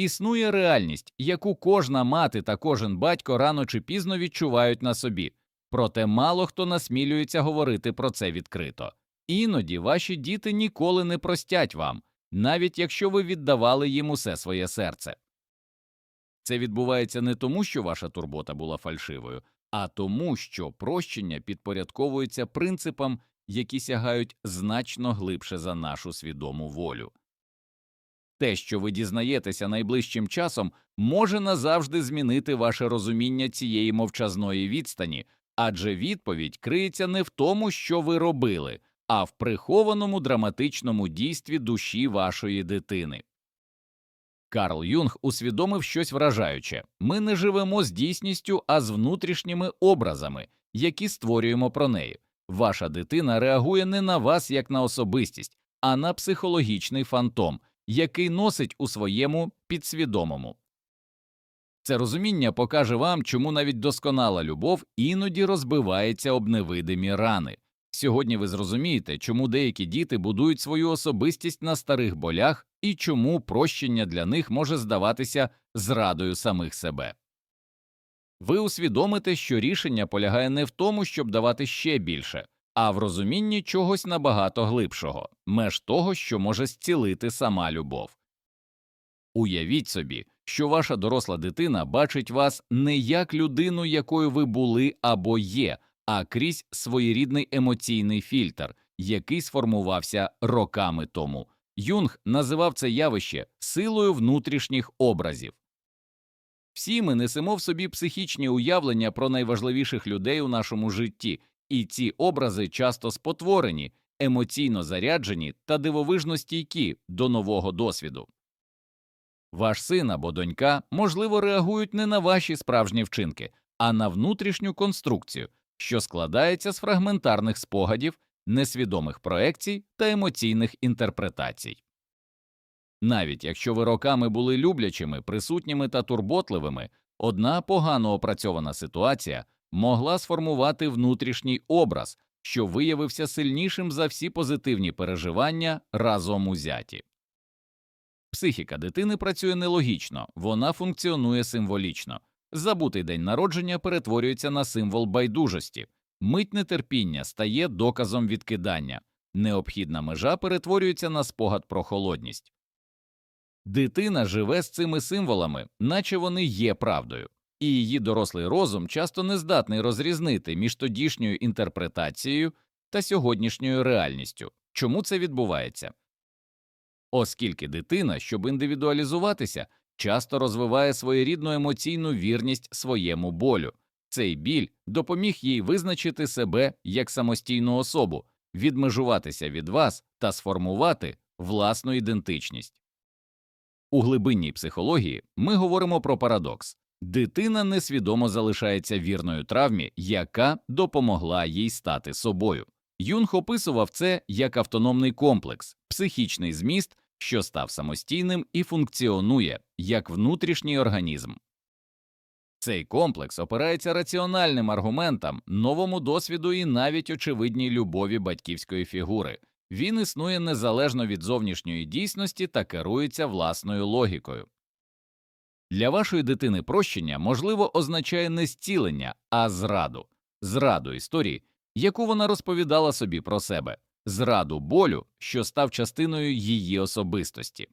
Існує реальність, яку кожна мати та кожен батько рано чи пізно відчувають на собі, проте мало хто насмілюється говорити про це відкрито. Іноді ваші діти ніколи не простять вам, навіть якщо ви віддавали їм усе своє серце. Це відбувається не тому, що ваша турбота була фальшивою, а тому, що прощення підпорядковується принципам, які сягають значно глибше за нашу свідому волю. Те, що ви дізнаєтеся найближчим часом, може назавжди змінити ваше розуміння цієї мовчазної відстані, адже відповідь криється не в тому, що ви робили, а в прихованому драматичному дійстві душі вашої дитини. Карл Юнг усвідомив щось вражаюче ми не живемо з дійсністю, а з внутрішніми образами, які створюємо про неї. Ваша дитина реагує не на вас як на особистість, а на психологічний фантом, який носить у своєму підсвідомому. Це розуміння покаже вам, чому навіть досконала любов іноді розбивається об невидимі рани. Сьогодні ви зрозумієте, чому деякі діти будують свою особистість на старих болях і чому прощення для них може здаватися зрадою самих себе. Ви усвідомите, що рішення полягає не в тому, щоб давати ще більше, а в розумінні чогось набагато глибшого, меж того, що може зцілити сама любов. Уявіть собі, що ваша доросла дитина бачить вас не як людину, якою ви були або є, а крізь своєрідний емоційний фільтр, який сформувався роками тому. Юнг називав це явище силою внутрішніх образів. Всі ми несемо в собі психічні уявлення про найважливіших людей у нашому житті, і ці образи часто спотворені, емоційно заряджені та дивовижно стійкі до нового досвіду. Ваш син або донька, можливо, реагують не на ваші справжні вчинки, а на внутрішню конструкцію, що складається з фрагментарних спогадів, несвідомих проекцій та емоційних інтерпретацій. Навіть якщо ви роками були люблячими, присутніми та турботливими, одна погано опрацьована ситуація могла сформувати внутрішній образ, що виявився сильнішим за всі позитивні переживання разом узяті. Психіка дитини працює нелогічно, вона функціонує символічно. Забутий день народження перетворюється на символ байдужості, мить нетерпіння стає доказом відкидання, необхідна межа перетворюється на спогад про холодність. Дитина живе з цими символами, наче вони є правдою, і її дорослий розум часто не здатний розрізнити між тодішньою інтерпретацією та сьогоднішньою реальністю. Чому це відбувається? Оскільки дитина, щоб індивідуалізуватися, часто розвиває своєрідну емоційну вірність своєму болю. Цей біль допоміг їй визначити себе як самостійну особу, відмежуватися від вас та сформувати власну ідентичність. У глибинній психології ми говоримо про парадокс дитина несвідомо залишається вірною травмі, яка допомогла їй стати собою. Юнг описував це як автономний комплекс, психічний зміст, що став самостійним і функціонує як внутрішній організм. Цей комплекс опирається раціональним аргументам, новому досвіду і навіть очевидній любові батьківської фігури. Він існує незалежно від зовнішньої дійсності та керується власною логікою. Для вашої дитини прощення можливо означає не зцілення, а зраду, зраду історії, яку вона розповідала собі про себе, зраду болю, що став частиною її особистості.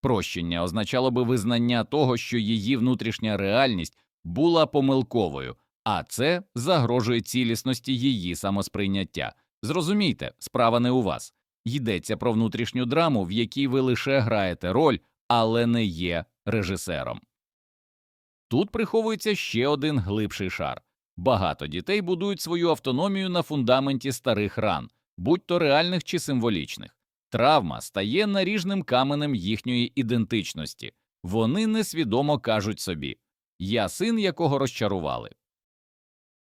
Прощення означало би визнання того, що її внутрішня реальність була помилковою, а це загрожує цілісності її самосприйняття. Зрозумійте, справа не у вас. Йдеться про внутрішню драму, в якій ви лише граєте роль, але не є режисером. Тут приховується ще один глибший шар. Багато дітей будують свою автономію на фундаменті старих ран, будь то реальних чи символічних. Травма стає наріжним каменем їхньої ідентичності. Вони несвідомо кажуть собі Я син, якого розчарували.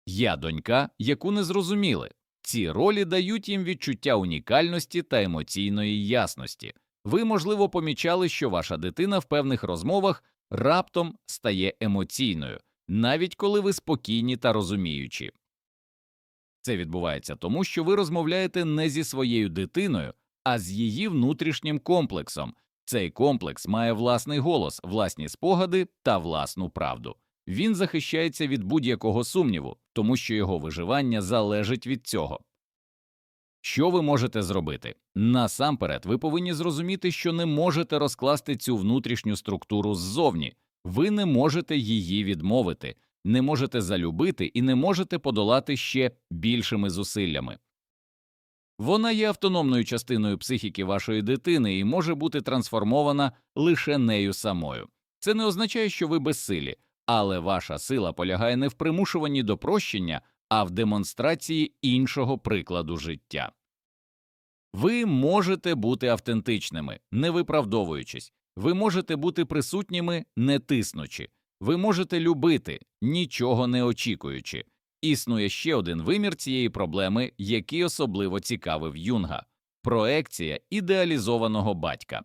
Я донька, яку не зрозуміли. Ці ролі дають їм відчуття унікальності та емоційної ясності. Ви, можливо, помічали, що ваша дитина в певних розмовах раптом стає емоційною, навіть коли ви спокійні та розуміючі. Це відбувається тому, що ви розмовляєте не зі своєю дитиною, а з її внутрішнім комплексом, Цей комплекс має власний голос, власні спогади та власну правду. Він захищається від будь-якого сумніву, тому що його виживання залежить від цього. Що ви можете зробити? Насамперед, ви повинні зрозуміти, що не можете розкласти цю внутрішню структуру ззовні, ви не можете її відмовити, не можете залюбити і не можете подолати ще більшими зусиллями. Вона є автономною частиною психіки вашої дитини і може бути трансформована лише нею самою. Це не означає, що ви безсилі, але ваша сила полягає не в примушуванні до прощення, а в демонстрації іншого прикладу життя. Ви можете бути автентичними, не виправдовуючись, ви можете бути присутніми, не тиснучи, ви можете любити, нічого не очікуючи. Існує ще один вимір цієї проблеми, який особливо цікавив Юнга проекція ідеалізованого батька.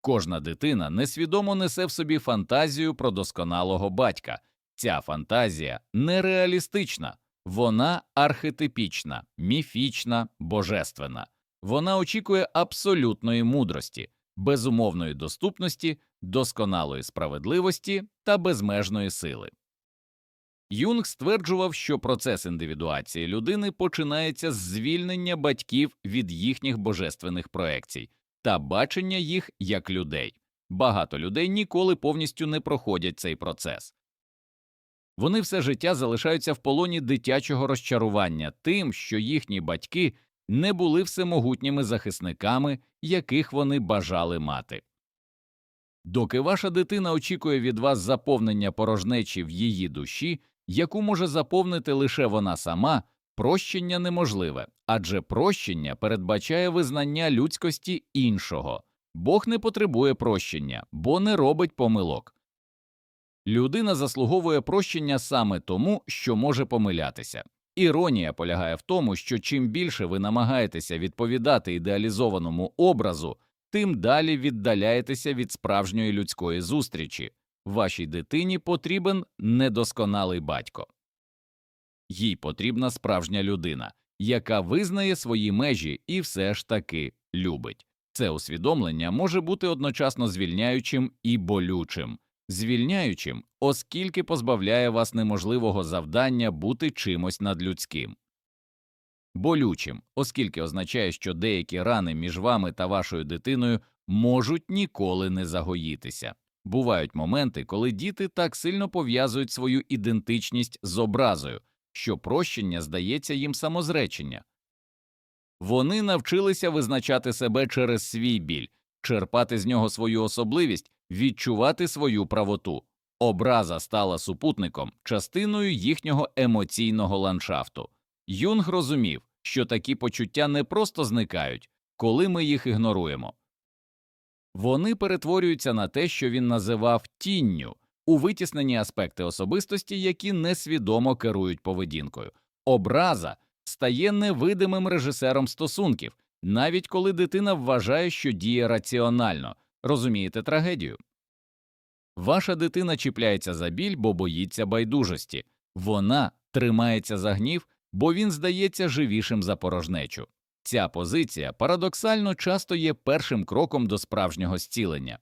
Кожна дитина несвідомо несе в собі фантазію про досконалого батька. Ця фантазія нереалістична, вона архетипічна, міфічна, божественна. Вона очікує абсолютної мудрості, безумовної доступності, досконалої справедливості та безмежної сили. Юнг стверджував, що процес індивідуації людини починається з звільнення батьків від їхніх божественних проекцій та бачення їх як людей. Багато людей ніколи повністю не проходять цей процес. Вони все життя залишаються в полоні дитячого розчарування тим, що їхні батьки не були всемогутніми захисниками, яких вони бажали мати. Доки ваша дитина очікує від вас заповнення порожнечі в її душі, яку може заповнити лише вона сама, прощення неможливе, адже прощення передбачає визнання людськості іншого. Бог не потребує прощення, бо не робить помилок. Людина заслуговує прощення саме тому, що може помилятися. Іронія полягає в тому, що чим більше ви намагаєтеся відповідати ідеалізованому образу, тим далі віддаляєтеся від справжньої людської зустрічі. Вашій дитині потрібен недосконалий батько. Їй потрібна справжня людина, яка визнає свої межі і все ж таки любить. Це усвідомлення може бути одночасно звільняючим і болючим, звільняючим, оскільки позбавляє вас неможливого завдання бути чимось надлюдським, болючим, оскільки означає, що деякі рани між вами та вашою дитиною можуть ніколи не загоїтися. Бувають моменти, коли діти так сильно пов'язують свою ідентичність з образою, що прощення здається їм самозречення. Вони навчилися визначати себе через свій біль, черпати з нього свою особливість, відчувати свою правоту. Образа стала супутником, частиною їхнього емоційного ландшафту. Юнг розумів, що такі почуття не просто зникають, коли ми їх ігноруємо. Вони перетворюються на те, що він називав тінню, у витіснені аспекти особистості, які несвідомо керують поведінкою. Образа стає невидимим режисером стосунків, навіть коли дитина вважає, що діє раціонально. Розумієте трагедію? Ваша дитина чіпляється за біль, бо боїться байдужості, вона тримається за гнів, бо він здається живішим за порожнечу. Ця позиція парадоксально часто є першим кроком до справжнього зцілення.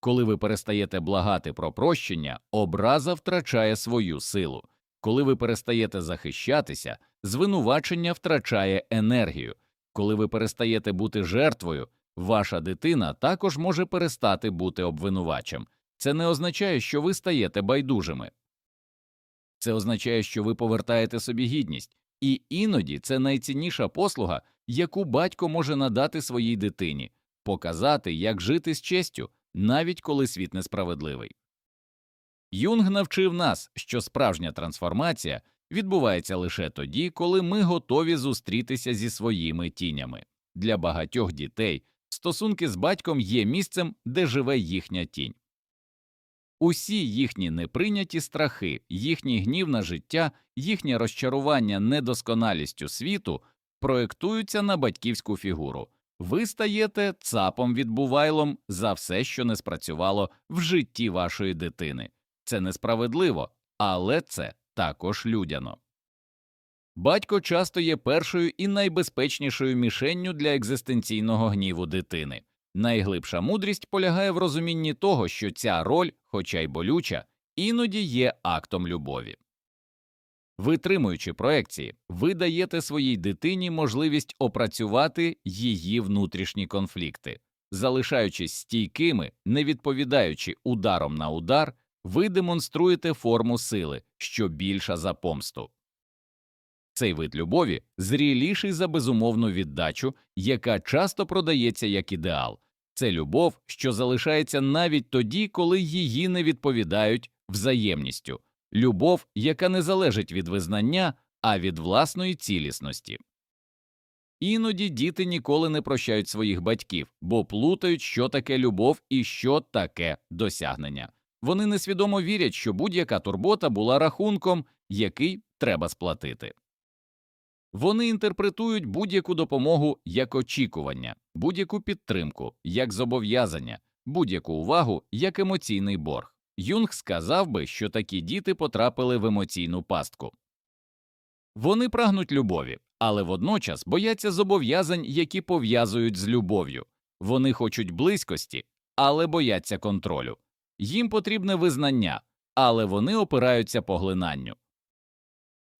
Коли ви перестаєте благати про прощення, образа втрачає свою силу. Коли ви перестаєте захищатися, звинувачення втрачає енергію. Коли ви перестаєте бути жертвою, ваша дитина також може перестати бути обвинувачем. Це не означає, що ви стаєте байдужими. Це означає, що ви повертаєте собі гідність, і іноді це найцінніша послуга, яку батько може надати своїй дитині показати, як жити з честю, навіть коли світ несправедливий. Юнг навчив нас, що справжня трансформація відбувається лише тоді, коли ми готові зустрітися зі своїми тінями. Для багатьох дітей стосунки з батьком є місцем, де живе їхня тінь. Усі їхні неприйняті страхи, їхній гнів на життя, їхнє розчарування недосконалістю світу проєктуються на батьківську фігуру. Ви стаєте цапом відбувайлом за все, що не спрацювало в житті вашої дитини. Це несправедливо, але це також людяно. Батько часто є першою і найбезпечнішою мішенню для екзистенційного гніву дитини. Найглибша мудрість полягає в розумінні того, що ця роль, хоча й болюча, іноді є актом любові. Витримуючи проекції, ви даєте своїй дитині можливість опрацювати її внутрішні конфлікти. Залишаючись стійкими, не відповідаючи ударом на удар, ви демонструєте форму сили, що більша за помсту. Цей вид любові зріліший за безумовну віддачу, яка часто продається як ідеал. Це любов, що залишається навіть тоді, коли її не відповідають взаємністю, любов, яка не залежить від визнання, а від власної цілісності. Іноді діти ніколи не прощають своїх батьків, бо плутають, що таке любов і що таке досягнення. Вони несвідомо вірять, що будь-яка турбота була рахунком, який треба сплатити. Вони інтерпретують будь-яку допомогу як очікування, будь-яку підтримку як зобов'язання, будь-яку увагу як емоційний борг. Юнг сказав би, що такі діти потрапили в емоційну пастку. Вони прагнуть любові, але водночас бояться зобов'язань, які пов'язують з любов'ю. Вони хочуть близькості, але бояться контролю. Їм потрібне визнання, але вони опираються поглинанню.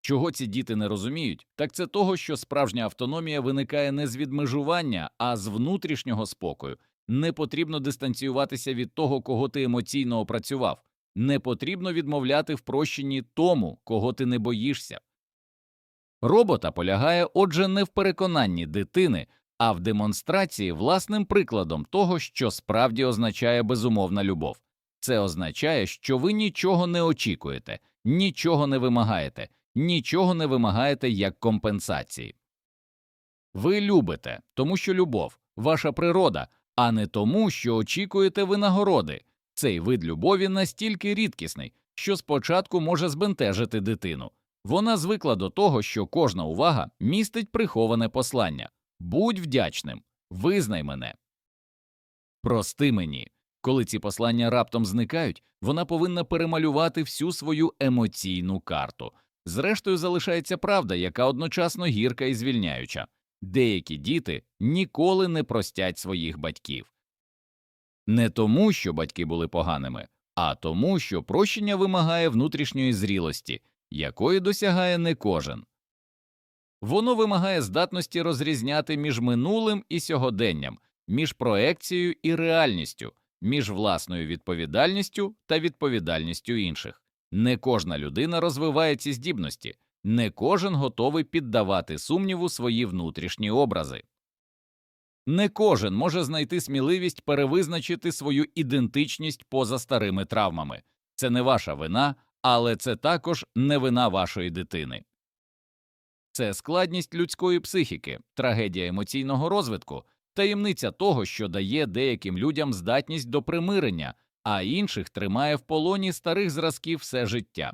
Чого ці діти не розуміють, так це того, що справжня автономія виникає не з відмежування, а з внутрішнього спокою. Не потрібно дистанціюватися від того, кого ти емоційно опрацював, не потрібно відмовляти в прощенні тому, кого ти не боїшся. Робота полягає, отже, не в переконанні дитини, а в демонстрації власним прикладом того, що справді означає безумовна любов. Це означає, що ви нічого не очікуєте, нічого не вимагаєте, нічого не вимагаєте як компенсації. Ви любите, тому що любов ваша природа, а не тому, що очікуєте винагороди. Цей вид любові настільки рідкісний, що спочатку може збентежити дитину. Вона звикла до того, що кожна увага містить приховане послання будь вдячним, визнай мене. Прости мені. Коли ці послання раптом зникають, вона повинна перемалювати всю свою емоційну карту. Зрештою, залишається правда, яка одночасно гірка і звільняюча. Деякі діти ніколи не простять своїх батьків. Не тому, що батьки були поганими, а тому, що прощення вимагає внутрішньої зрілості, якої досягає не кожен. Воно вимагає здатності розрізняти між минулим і сьогоденням, між проекцією і реальністю, між власною відповідальністю та відповідальністю інших. Не кожна людина розвиває ці здібності, не кожен готовий піддавати сумніву свої внутрішні образи. Не кожен може знайти сміливість перевизначити свою ідентичність поза старими травмами. Це не ваша вина, але це також не вина вашої дитини. Це складність людської психіки, трагедія емоційного розвитку, таємниця того, що дає деяким людям здатність до примирення, а інших тримає в полоні старих зразків все життя.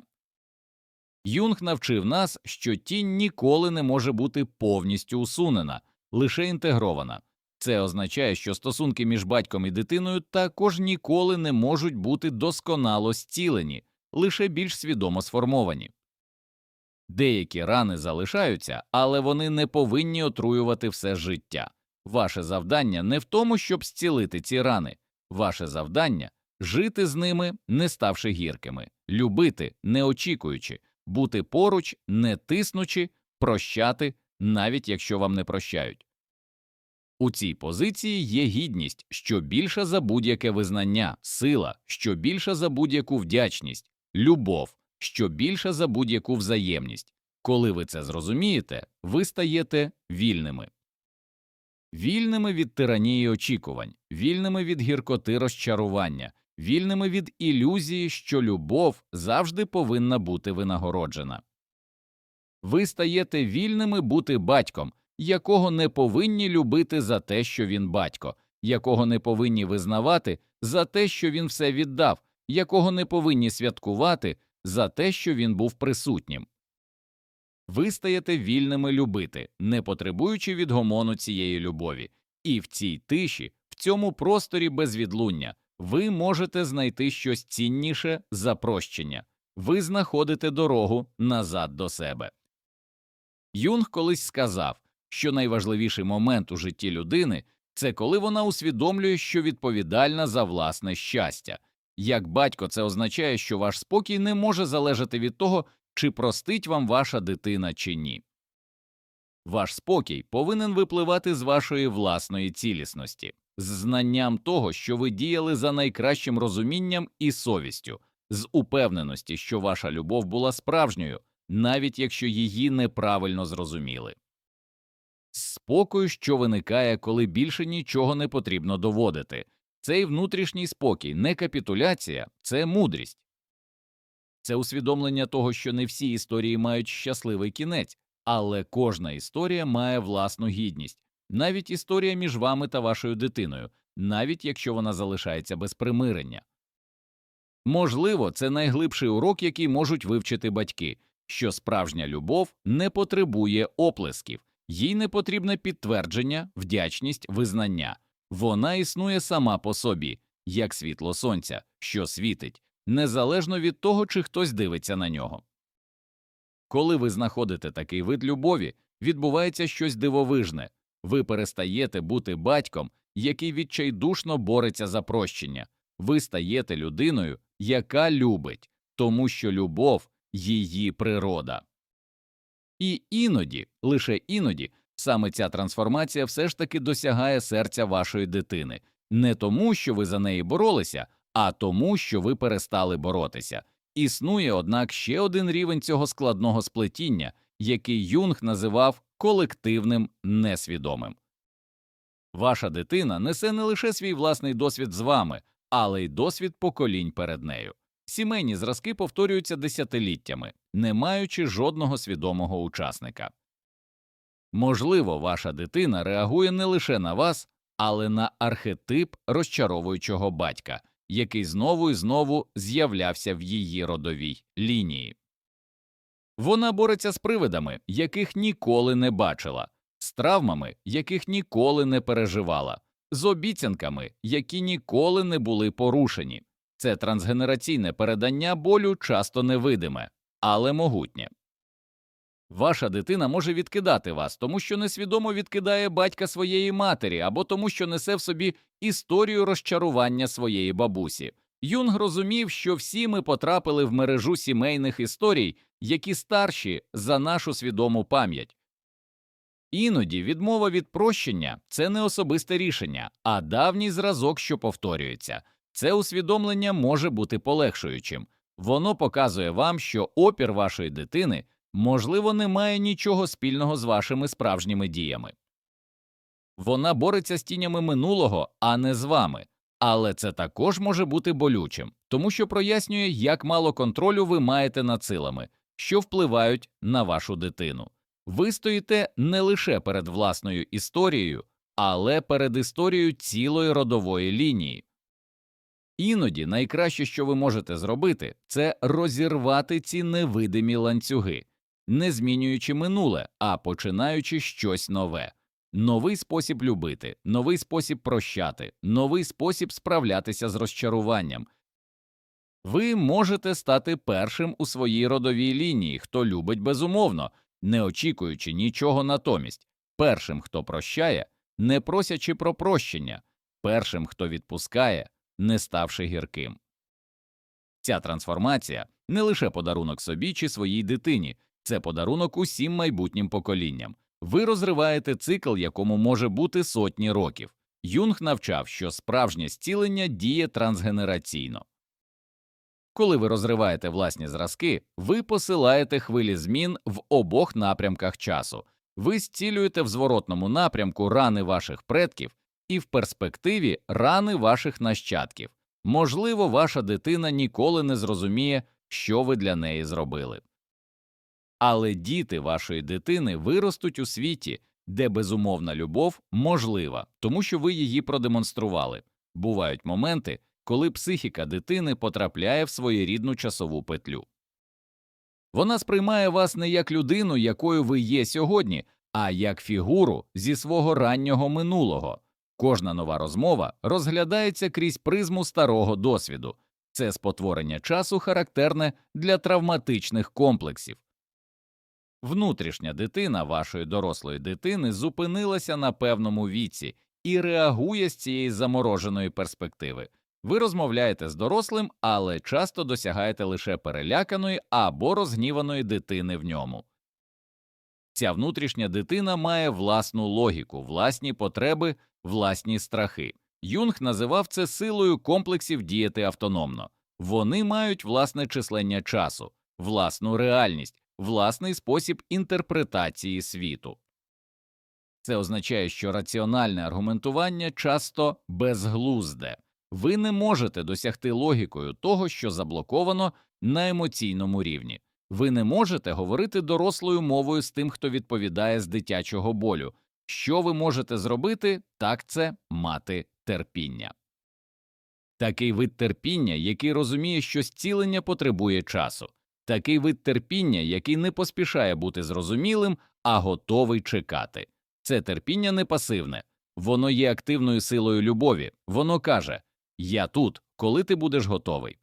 Юнг навчив нас, що тінь ніколи не може бути повністю усунена, лише інтегрована. Це означає, що стосунки між батьком і дитиною також ніколи не можуть бути досконало зцілені, лише більш свідомо сформовані. Деякі рани залишаються, але вони не повинні отруювати все життя. Ваше завдання не в тому, щоб зцілити ці рани, ваше завдання жити з ними, не ставши гіркими, любити, не очікуючи, бути поруч, не тиснучи, прощати, навіть якщо вам не прощають. У цій позиції є гідність, що більша за будь-яке визнання, сила, що більша за будь-яку вдячність, любов, що більша за будь-яку взаємність. Коли ви це зрозумієте, ви стаєте вільними. Вільними від тиранії очікувань, вільними від гіркоти розчарування, вільними від ілюзії, що любов завжди повинна бути винагороджена. Ви стаєте вільними бути батьком, якого не повинні любити за те, що він батько, якого не повинні визнавати за те, що він все віддав, якого не повинні святкувати за те, що він був присутнім. Ви стаєте вільними любити, не потребуючи відгомону цієї любові, і в цій тиші, в цьому просторі без відлуння, ви можете знайти щось цінніше за прощення, ви знаходите дорогу назад до себе. Юнг колись сказав, що найважливіший момент у житті людини Це коли вона усвідомлює, що відповідальна за власне щастя. Як батько, це означає, що ваш спокій не може залежати від того, чи простить вам ваша дитина чи ні. Ваш спокій повинен випливати з вашої власної цілісності, з знанням того, що ви діяли за найкращим розумінням і совістю, з упевненості, що ваша любов була справжньою, навіть якщо її неправильно зрозуміли. Спокою, що виникає, коли більше нічого не потрібно доводити. Цей внутрішній спокій, не капітуляція, це мудрість. Це усвідомлення того, що не всі історії мають щасливий кінець, але кожна історія має власну гідність, навіть історія між вами та вашою дитиною, навіть якщо вона залишається без примирення. Можливо, це найглибший урок, який можуть вивчити батьки, що справжня любов не потребує оплесків, їй не потрібне підтвердження, вдячність, визнання. Вона існує сама по собі, як світло сонця, що світить, незалежно від того, чи хтось дивиться на нього. Коли ви знаходите такий вид любові, відбувається щось дивовижне ви перестаєте бути батьком, який відчайдушно бореться за прощення, ви стаєте людиною, яка любить, тому що любов її природа. І іноді, лише іноді, саме ця трансформація все ж таки досягає серця вашої дитини, не тому, що ви за неї боролися, а тому, що ви перестали боротися. Існує, однак, ще один рівень цього складного сплетіння, який Юнг називав колективним несвідомим. Ваша дитина несе не лише свій власний досвід з вами, але й досвід поколінь перед нею. Сімейні зразки повторюються десятиліттями, не маючи жодного свідомого учасника. Можливо, ваша дитина реагує не лише на вас, але на архетип розчаровуючого батька, який знову і знову з'являвся в її родовій лінії. Вона бореться з привидами, яких ніколи не бачила, з травмами, яких ніколи не переживала, з обіцянками, які ніколи не були порушені. Це трансгенераційне передання болю часто невидиме, але могутнє. Ваша дитина може відкидати вас, тому що несвідомо відкидає батька своєї матері або тому, що несе в собі історію розчарування своєї бабусі. Юнг розумів, що всі ми потрапили в мережу сімейних історій, які старші за нашу свідому пам'ять. Іноді відмова від прощення це не особисте рішення, а давній зразок, що повторюється. Це усвідомлення може бути полегшуючим. Воно показує вам, що опір вашої дитини можливо не має нічого спільного з вашими справжніми діями. Вона бореться з тінями минулого, а не з вами, але це також може бути болючим, тому що прояснює, як мало контролю ви маєте над силами, що впливають на вашу дитину. Ви стоїте не лише перед власною історією, але перед історією цілої родової лінії. Іноді найкраще, що ви можете зробити, це розірвати ці невидимі ланцюги, не змінюючи минуле, а починаючи щось нове, новий спосіб любити, новий спосіб прощати, новий спосіб справлятися з розчаруванням. Ви можете стати першим у своїй родовій лінії, хто любить безумовно, не очікуючи нічого натомість, першим, хто прощає, не просячи про прощення, першим, хто відпускає, не ставши гірким. Ця трансформація не лише подарунок собі чи своїй дитині, це подарунок усім майбутнім поколінням. Ви розриваєте цикл, якому може бути сотні років. Юнг навчав, що справжнє зцілення діє трансгенераційно. Коли ви розриваєте власні зразки, ви посилаєте хвилі змін в обох напрямках часу, ви зцілюєте в зворотному напрямку рани ваших предків і в перспективі рани ваших нащадків. Можливо, ваша дитина ніколи не зрозуміє, що ви для неї зробили. Але діти вашої дитини виростуть у світі, де безумовна любов можлива, тому що ви її продемонстрували. Бувають моменти, коли психіка дитини потрапляє в своєрідну часову петлю. Вона сприймає вас не як людину, якою ви є сьогодні, а як фігуру зі свого раннього минулого. Кожна нова розмова розглядається крізь призму старого досвіду, це спотворення часу характерне для травматичних комплексів. Внутрішня дитина вашої дорослої дитини зупинилася на певному віці і реагує з цієї замороженої перспективи. Ви розмовляєте з дорослим, але часто досягаєте лише переляканої або розгніваної дитини в ньому. Ця внутрішня дитина має власну логіку, власні потреби, власні страхи. Юнг називав це силою комплексів діяти автономно. Вони мають власне числення часу, власну реальність, власний спосіб інтерпретації світу. Це означає, що раціональне аргументування часто безглузде. Ви не можете досягти логікою того, що заблоковано на емоційному рівні. Ви не можете говорити дорослою мовою з тим, хто відповідає з дитячого болю. Що ви можете зробити, так це мати терпіння. Такий вид терпіння, який розуміє, що зцілення потребує часу, такий вид терпіння, який не поспішає бути зрозумілим, а готовий чекати. Це терпіння не пасивне, воно є активною силою любові, воно каже Я тут, коли ти будеш готовий.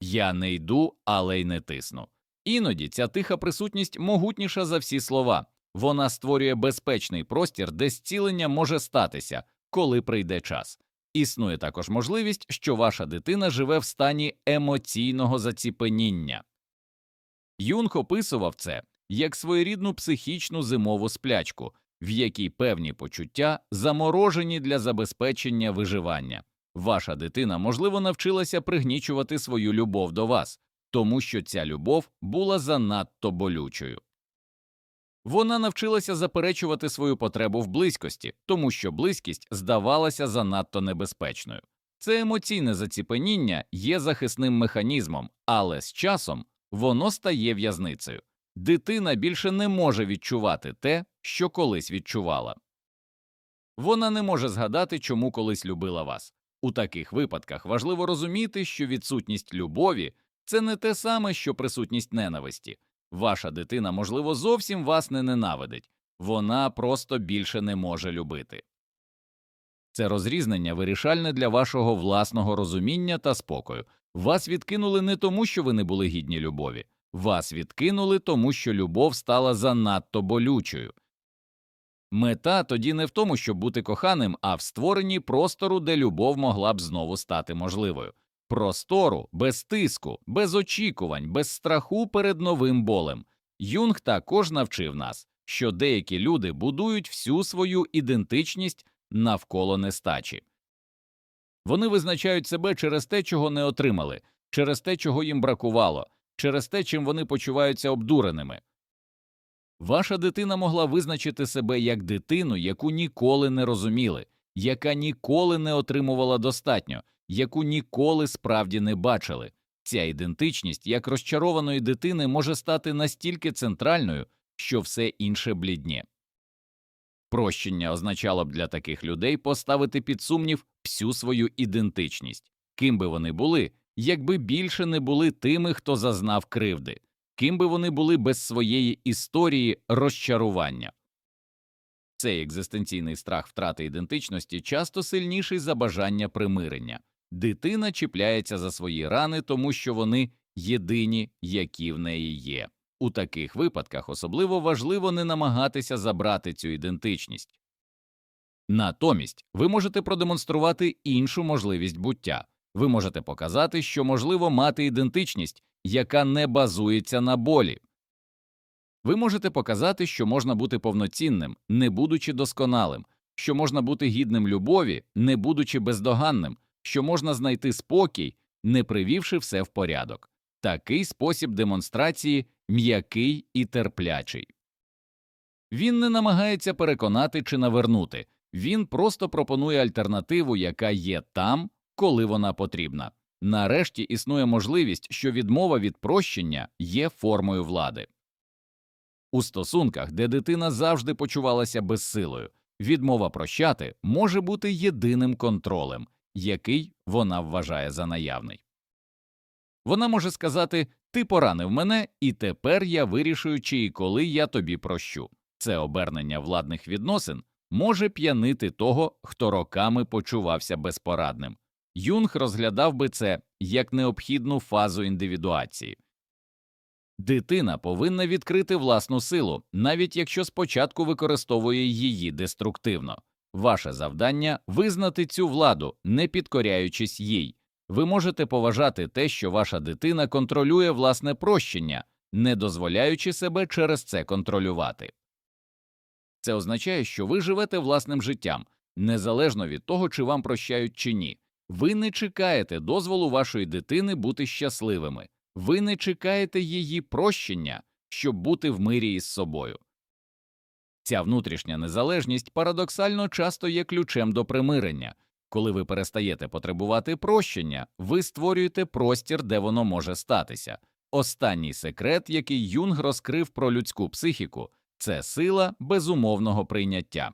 Я не йду, але й не тисну. Іноді ця тиха присутність могутніша за всі слова. Вона створює безпечний простір, де зцілення може статися, коли прийде час. Існує також можливість, що ваша дитина живе в стані емоційного заціпеніння. Юнг описував це як своєрідну психічну зимову сплячку, в якій певні почуття заморожені для забезпечення виживання. Ваша дитина, можливо, навчилася пригнічувати свою любов до вас, тому що ця любов була занадто болючою. Вона навчилася заперечувати свою потребу в близькості, тому що близькість здавалася занадто небезпечною. Це емоційне заціпеніння є захисним механізмом, але з часом воно стає в'язницею. Дитина більше не може відчувати те, що колись відчувала. Вона не може згадати, чому колись любила вас. У таких випадках важливо розуміти, що відсутність любові це не те саме, що присутність ненависті. Ваша дитина, можливо, зовсім вас не ненавидить, вона просто більше не може любити. Це розрізнення вирішальне для вашого власного розуміння та спокою. Вас відкинули не тому, що ви не були гідні любові, вас відкинули тому, що любов стала занадто болючою. Мета тоді не в тому, щоб бути коханим, а в створенні простору, де любов могла б знову стати можливою. Простору, без тиску, без очікувань, без страху перед новим болем. Юнг також навчив нас, що деякі люди будують всю свою ідентичність навколо нестачі. Вони визначають себе через те, чого не отримали, через те, чого їм бракувало, через те, чим вони почуваються обдуреними. Ваша дитина могла визначити себе як дитину, яку ніколи не розуміли, яка ніколи не отримувала достатньо, яку ніколи справді не бачили. Ця ідентичність як розчарованої дитини може стати настільки центральною, що все інше бліднє. Прощення означало б для таких людей поставити під сумнів всю свою ідентичність, ким би вони були, якби більше не були тими, хто зазнав кривди, ким би вони були без своєї історії розчарування. Цей екзистенційний страх втрати ідентичності часто сильніший за бажання примирення. Дитина чіпляється за свої рани, тому що вони єдині, які в неї є. У таких випадках особливо важливо не намагатися забрати цю ідентичність. Натомість ви можете продемонструвати іншу можливість буття. Ви можете показати, що можливо мати ідентичність, яка не базується на болі. Ви можете показати, що можна бути повноцінним, не будучи досконалим, що можна бути гідним любові, не будучи бездоганним, що можна знайти спокій, не привівши все в порядок. Такий спосіб демонстрації м'який і терплячий. Він не намагається переконати чи навернути, він просто пропонує альтернативу, яка є там, коли вона потрібна. Нарешті існує можливість, що відмова від прощення є формою влади. У стосунках, де дитина завжди почувалася безсилою, відмова прощати може бути єдиним контролем, який вона вважає за наявний. Вона може сказати Ти поранив мене, і тепер я вирішую, чи і коли я тобі прощу. Це обернення владних відносин може п'янити того, хто роками почувався безпорадним. Юнг розглядав би це як необхідну фазу індивідуації. Дитина повинна відкрити власну силу, навіть якщо спочатку використовує її деструктивно. Ваше завдання визнати цю владу, не підкоряючись їй. Ви можете поважати те, що ваша дитина контролює власне прощення, не дозволяючи себе через це контролювати. Це означає, що ви живете власним життям, незалежно від того, чи вам прощають чи ні. Ви не чекаєте дозволу вашої дитини бути щасливими, ви не чекаєте її прощення, щоб бути в мирі із собою. Ця внутрішня незалежність парадоксально часто є ключем до примирення. Коли ви перестаєте потребувати прощення, ви створюєте простір, де воно може статися. Останній секрет, який Юнг розкрив про людську психіку, це сила безумовного прийняття.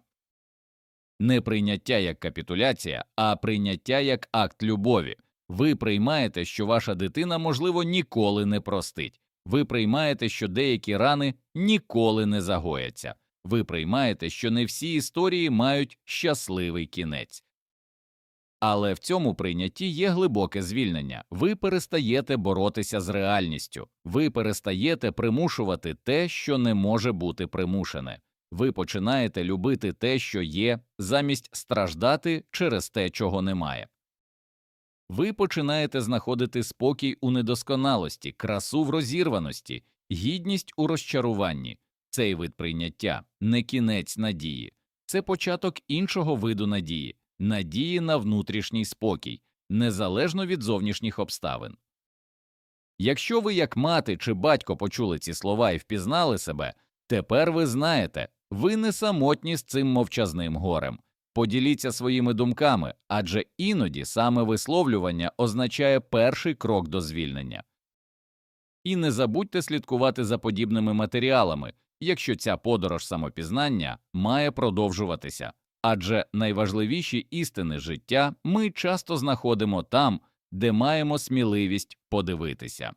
Не прийняття як капітуляція, а прийняття як акт любові. Ви приймаєте, що ваша дитина, можливо, ніколи не простить. Ви приймаєте, що деякі рани ніколи не загояться. Ви приймаєте, що не всі історії мають щасливий кінець. Але в цьому прийнятті є глибоке звільнення. Ви перестаєте боротися з реальністю, ви перестаєте примушувати те, що не може бути примушене. Ви починаєте любити те, що є, замість страждати через те, чого немає. Ви починаєте знаходити спокій у недосконалості, красу в розірваності, гідність у розчаруванні. Цей вид прийняття не кінець надії, це початок іншого виду надії, надії на внутрішній спокій, незалежно від зовнішніх обставин. Якщо ви, як мати чи батько, почули ці слова і впізнали себе, тепер ви знаєте, ви не самотні з цим мовчазним горем. Поділіться своїми думками, адже іноді саме висловлювання означає перший крок до звільнення. І не забудьте слідкувати за подібними матеріалами, якщо ця подорож самопізнання має продовжуватися, адже найважливіші істини життя ми часто знаходимо там, де маємо сміливість подивитися.